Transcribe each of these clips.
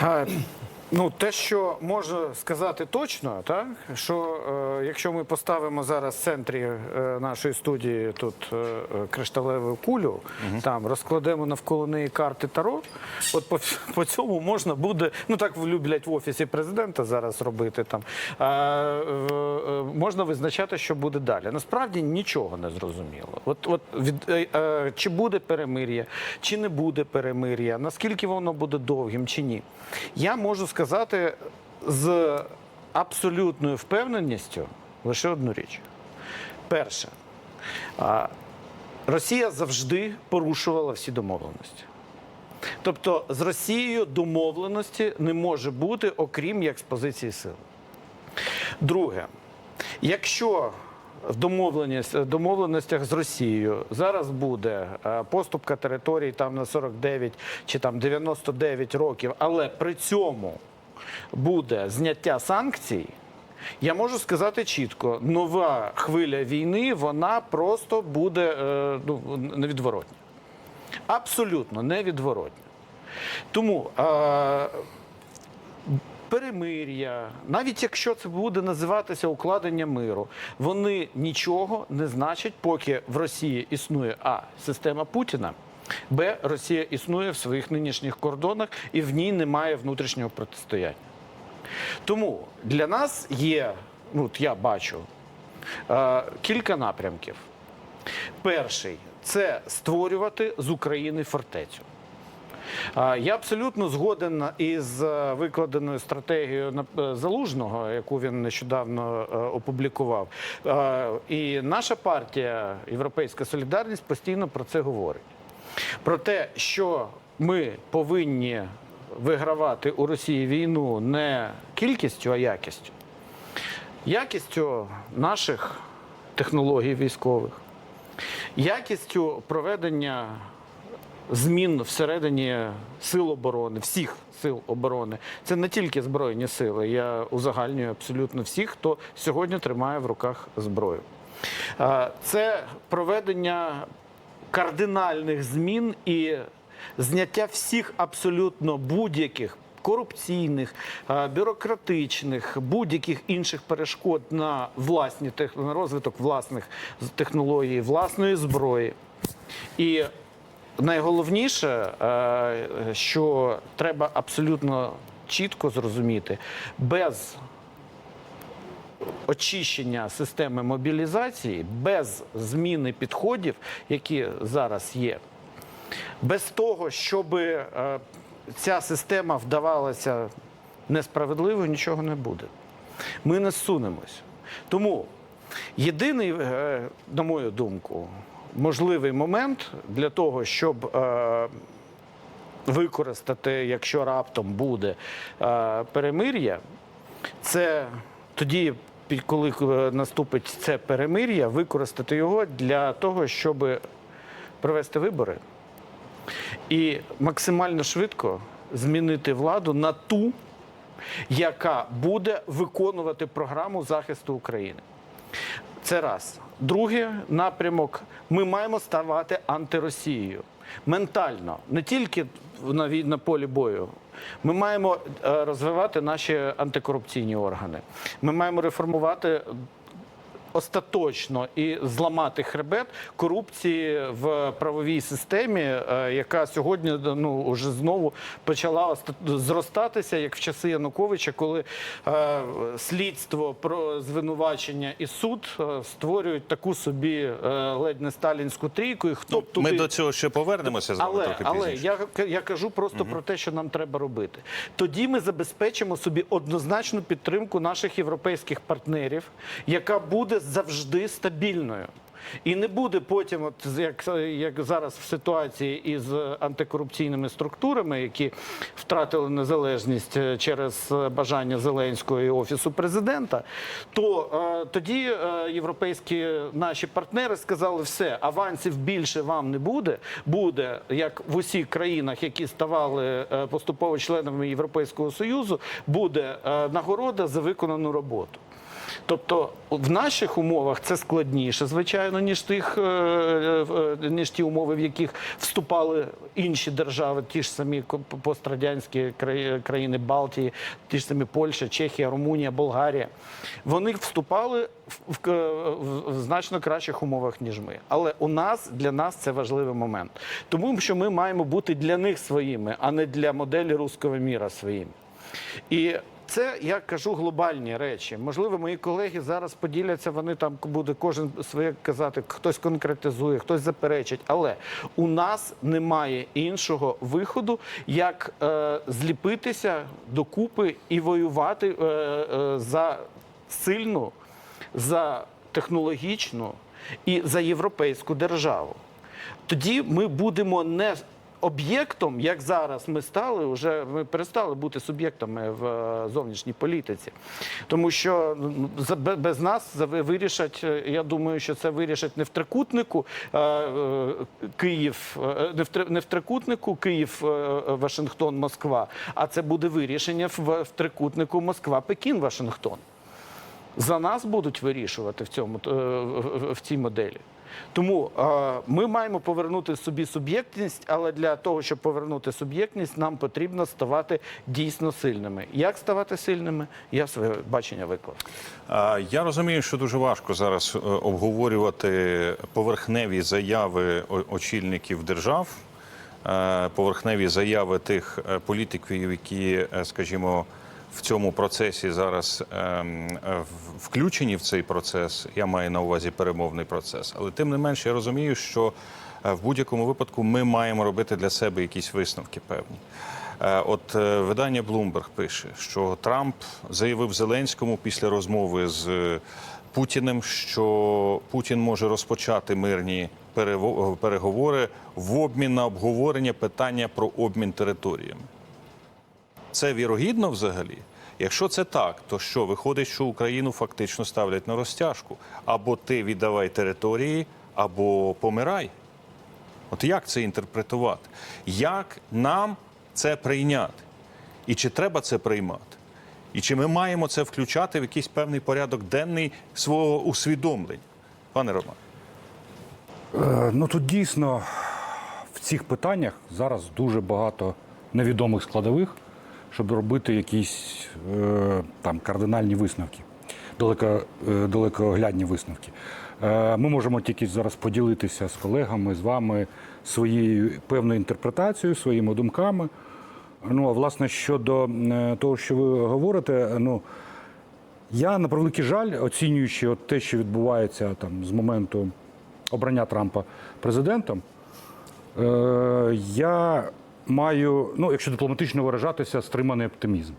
А, Ну, те, що можу сказати точно, так що е, якщо ми поставимо зараз в центрі е, нашої студії тут е, е, кришталеву кулю, там розкладемо навколо неї карти Таро, от по, по цьому можна буде, ну так люблять в офісі президента зараз робити там, е, е, можна визначати, що буде далі. Насправді нічого не зрозуміло. От, от від, е, е, чи буде перемир'я, чи не буде перемир'я, наскільки воно буде довгим, чи ні. Я можу сказати з абсолютною впевненістю лише одну річ. Перше, Росія завжди порушувала всі домовленості. Тобто з Росією домовленості не може бути, окрім як з позиції сили. Друге, якщо в домовленостях з Росією зараз буде поступка територій там на 49 чи там 99 років, але при цьому буде зняття санкцій, я можу сказати чітко: нова хвиля війни вона просто буде е, ну, невідворотня. Абсолютно невідворотня. Тому е, перемир'я, навіть якщо це буде називатися укладення миру, вони нічого не значать, поки в Росії існує а система Путіна. Б. Росія існує в своїх нинішніх кордонах і в ній немає внутрішнього протистояння. Тому для нас є, ну от я бачу, е, кілька напрямків. Перший це створювати з України фортецю. Я абсолютно згоден із е, викладеною стратегією е, залужного, яку він нещодавно е, опублікував. Е, І наша партія Європейська Солідарність постійно про це говорить. Про те, що ми повинні вигравати у Росії війну не кількістю, а якістю. Якістю наших технологій військових, якістю проведення змін всередині сил оборони, всіх сил оборони. Це не тільки збройні сили. Я узагальнюю абсолютно всіх, хто сьогодні тримає в руках зброю. Це проведення кардинальних змін і зняття всіх абсолютно будь-яких. Корупційних, бюрократичних, будь-яких інших перешкод на власні на розвиток власних технологій, власної зброї. І найголовніше, е, що треба абсолютно чітко зрозуміти, без очищення системи мобілізації, без зміни підходів, які зараз є, без того, щоб е, ця система вдавалася несправедливо, нічого не буде. Ми не зсунемось. Тому єдиний, е, на мою думку, можливий момент для того, щоб е, використати, якщо раптом буде перемир'я, це тоді, коли е, наступить це перемир'я, використати його для того, щоб провести вибори і максимально швидко змінити владу на ту, яка буде виконувати програму захисту України. Це раз. Другий напрямок. Ми маємо ставати антиросією. Ментально, не тільки на, на полі бою. Ми маємо е, розвивати наші антикорупційні органи. Ми маємо реформувати остаточно і зламати хребет корупції в правовій системі, е, яка сьогодні ну уже знову почала оста- зростатися, як в часи Януковича, коли е, слідство про звинувачення і суд е, створюють таку собі е, ледь не сталінську трійку. І хто б туди... Ми до цього ще повернемося з вами Але, трохи але я, я кажу просто про те, що нам треба робити. Тоді ми забезпечимо собі однозначну підтримку наших європейських партнерів, яка буде завжди стабільною. І не буде потім, от як, як зараз в ситуації із антикорупційними структурами, які втратили незалежність е, через е, бажання Зеленського і офісу президента, то е, тоді е, європейські наші партнери сказали, все, авансів більше вам не буде. Буде як в усіх країнах, які ставали е, поступово членами Європейського союзу, буде е, нагорода за виконану роботу. Тобто в наших умовах це складніше, звичайно, ніж тих, е, е, ніж ті умови, в яких вступали інші держави, ті ж самі пострадянські країни Балтії, ті ж самі Польща, Чехія, Румунія, Болгарія. Вони вступали в, в- в значно кращих умовах, ніж ми. Але у нас для нас це важливий момент. Тому що ми маємо бути для них своїми, а не для моделі руського міра своїми. І це я кажу глобальні речі. Можливо, мої колеги зараз поділяться. Вони там буде кожен своє казати, хтось конкретизує, хтось заперечить. Але у нас немає іншого виходу, як е, зліпитися докупи і воювати е, е, за сильну, за технологічну і за європейську державу. Тоді ми будемо не об'єктом, як зараз ми стали, вже ми перестали бути суб'єктами в е, зовнішній політиці. Тому що ну, без нас вирішать, е, я думаю, що це вирішать не в трикутнику е, Київ, не в три- трикутнику Київ, Вашингтон, Москва, а це буде вирішення в, трикутнику Москва, Пекін, Вашингтон за нас будуть вирішувати в цьому в цій моделі. Тому е, ми маємо повернути собі суб'єктність, але для того, щоб повернути суб'єктність, нам потрібно ставати дійсно сильними. Як ставати сильними? Я своє бачення виклав. Я розумію, що дуже важко зараз е, обговорювати поверхневі заяви очільників держав, е, поверхневі заяви тих політиків, які, скажімо, в цьому процесі зараз ем, е, включені в цей процес. Я маю на увазі перемовний процес. Але тим не менше, я розумію, що е, в будь-якому випадку ми маємо робити для себе якісь висновки певні. Е, От видання Bloomberg пише, що Трамп заявив Зеленському після розмови з Путіним, що Путін може розпочати мирні переговори в обмін на обговорення питання про обмін територіями. Це вірогідно взагалі? Якщо це так, то що виходить, що Україну фактично ставлять на розтяжку? Або ти віддавай території, або помирай. От як це інтерпретувати? Як нам це прийняти? І чи треба це приймати? І чи ми маємо це включати в якийсь певний порядок денний свого усвідомлення? Пане Роман. Е, Ну тут дійсно в цих питаннях зараз дуже багато невідомих складових, щоб робити якісь е, там кардинальні висновки, далеко, е, далекоглядні висновки. Е, Ми можемо тільки зараз поділитися з колегами, з вами своєю певною інтерпретацією, своїми думками. Ну а власне щодо того, що ви говорите, ну. Я на превеликий жаль, оцінюючи от те, що відбувається там з моменту обрання Трампа президентом, е, я маю, ну, якщо дипломатично виражатися, стриманий оптимізм.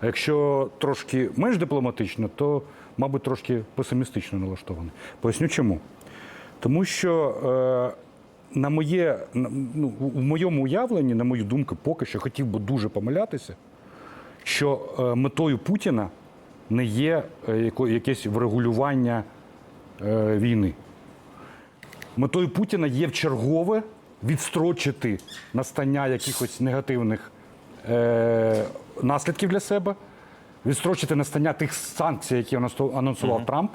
А якщо трошки менш дипломатично, то, мабуть, трошки песимістично налаштований. Поясню чому. Тому що е, на моє, ну, в моєму уявленні, на мою думку, поки що хотів би дуже помилятися, що е, метою Путіна не є е, якесь врегулювання е, війни. Метою Путіна є вчергове відстрочити настання якихось негативних е, наслідків для себе, відстрочити настання тих санкцій, які анонсу- анонсував Трамп,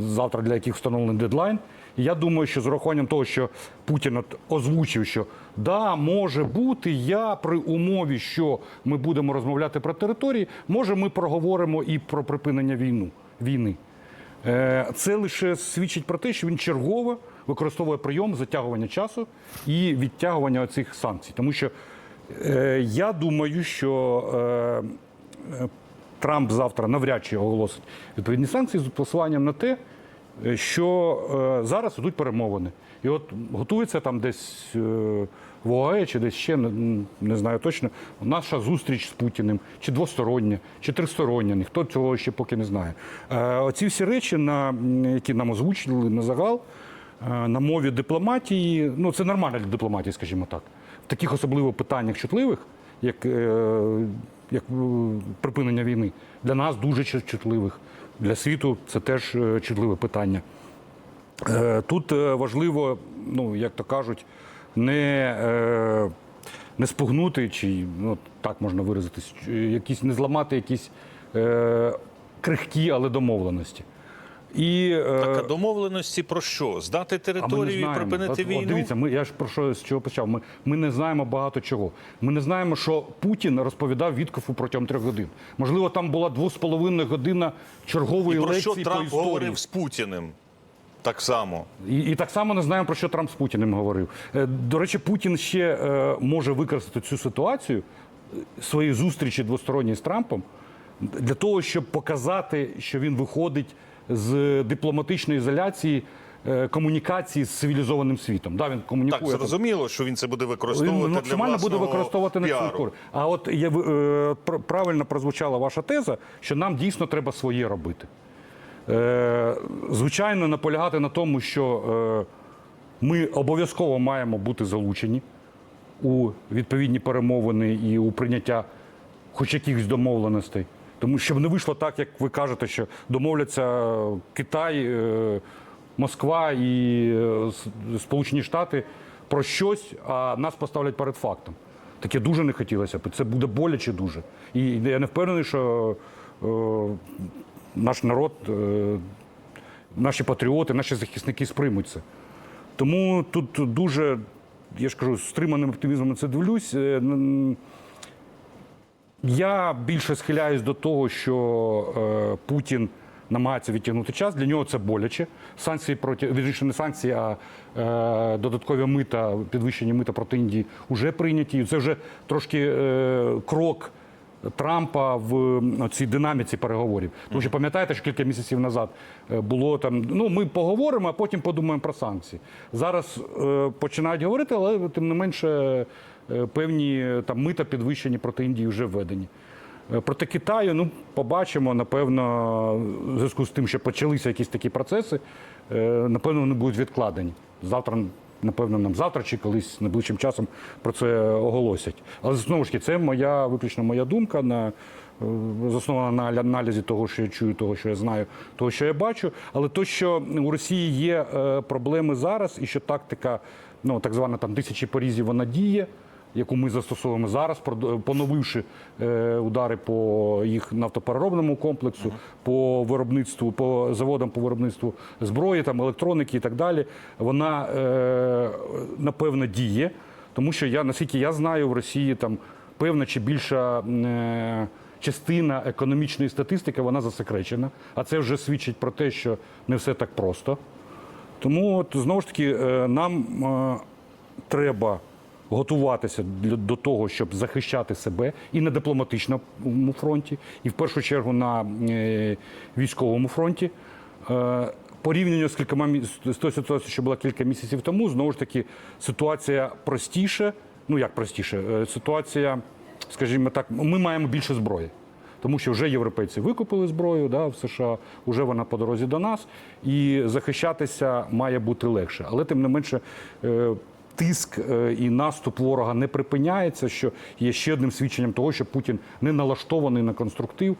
завтра для яких встановлений дедлайн. І я думаю, що з урахуванням того, що Путін от озвучив, що да, може бути, я при умові, що ми будемо розмовляти про території, може, ми проговоримо і про припинення війну, війни. Е, Це лише свідчить про те, що він чергово використовує прийом затягування часу і відтягування цих санкцій. Тому що е, я думаю, що е, е, Трамп завтра навряд чи оголосить відповідні санкції з посиланням на те, що е, зараз ідуть перемовини. І от готується там десь е, в ОАЕ чи десь ще, не, знаю точно, наша зустріч з Путіним, чи двостороння, чи тристороння, ніхто цього ще поки не знає. Е, оці всі речі, на, які нам озвучили на загал, на мові дипломатії, ну це нормальна для дипломатії, скажімо так. В таких особливо питаннях чутливих, як, е, як е, припинення війни, для нас дуже чутливих. Для світу це теж е, чутливе питання. Е, Тут е, важливо, ну як то кажуть, не, е, не спугнути, чи ну, так можна виразитись, якісь не зламати якісь е, крихкі, але домовленості. І, е, Так, а домовленості про що? Здати територію і припинити От- от війну? дивіться, ми, я ж про що з чого почав. Ми, ми не знаємо багато чого. Ми не знаємо, що Путін розповідав Віткофу протягом трьох годин. Можливо, там була двох з половиною година чергової і про лекції що по Трамп історії. говорив з Путіним? Так само. І, і так само не знаємо, про що Трамп з Путіним говорив. Е, До речі, Путін ще е, може використати цю ситуацію е, своєї зустрічі двосторонньої з Трампом для того, щоб показати, що він виходить з дипломатичної ізоляції. е, Комунікації з цивілізованим світом. Да, він комунікує Так, зрозуміло, що він це буде Він використовувати для буде використовувати на піару. кор. А от є, е, правильно прозвучала ваша теза, що нам дійсно треба своє робити. Е, звичайно, наполягати на тому, що е, ми обов'язково маємо бути залучені у відповідні перемовини і у прийняття хоч якихось домовленостей. Тому щоб не вийшло так, як ви кажете, що домовляться Китай, е, Москва і е, Сполучені Штати про щось, а нас поставлять перед фактом. Таке дуже не хотілося б. Це буде боляче дуже. І я не впевнений, що е, наш народ, е, наші патріоти, наші захисники сприймуть це. Тому тут дуже, я ж кажу, стриманим оптимізмом це дивлюсь. Я більше схиляюсь до того, що е, Путін намагається відтягнути час. Для нього це боляче. Санкції проти вірніше, не санкції, а е, додаткові мита, підвищення мита проти Індії вже прийняті. Це вже трошки е, крок. Трампа в цій динаміці переговорів. Тому що пам'ятаєте, що кілька місяців назад е, було там. Ну ми поговоримо, а потім подумаємо про санкції. Зараз е, починають говорити, але тим не менше е, певні е, там мита підвищені проти Індії вже введені. Е, Проти Китаю, ну побачимо, напевно, в зв'язку з тим, що почалися якісь такі процеси, е, напевно, вони будуть відкладені. Завтра, напевно, нам завтра чи колись найближчим часом про це оголосять. Але знову ж таки, це моя виключно моя думка на е, заснована на аналізі того, що я чую, того, що я знаю, того, що я бачу. Але то, що у Росії є е, проблеми зараз, і що тактика, ну так звана там тисячі порізів, вона діє яку ми застосовуємо зараз, поновивши е, удари по їх нафтопереробному комплексу, по виробництву, по заводам по виробництву зброї, там електроніки і так далі. Вона е, напевно діє, тому що я наскільки я знаю, в Росії там певна чи більша. Е, Частина економічної статистики вона засекречена, а це вже свідчить про те, що не все так просто. Тому от, знову ж таки нам е, треба готуватися до того, щоб захищати себе і на дипломатичному фронті, і в першу чергу на е, військовому фронті. Е, Порівняно з кількома з тою ситуацією, що була кілька місяців тому, знову ж таки ситуація простіше. Ну як простіше, Е, ситуація, скажімо так, ми маємо більше зброї. Тому що вже європейці викупили зброю да, в США, вже вона по дорозі до нас, і захищатися має бути легше. Але тим не менше, тиск е, і наступ ворога не припиняється, що є ще одним свідченням того, що Путін не налаштований на конструктив,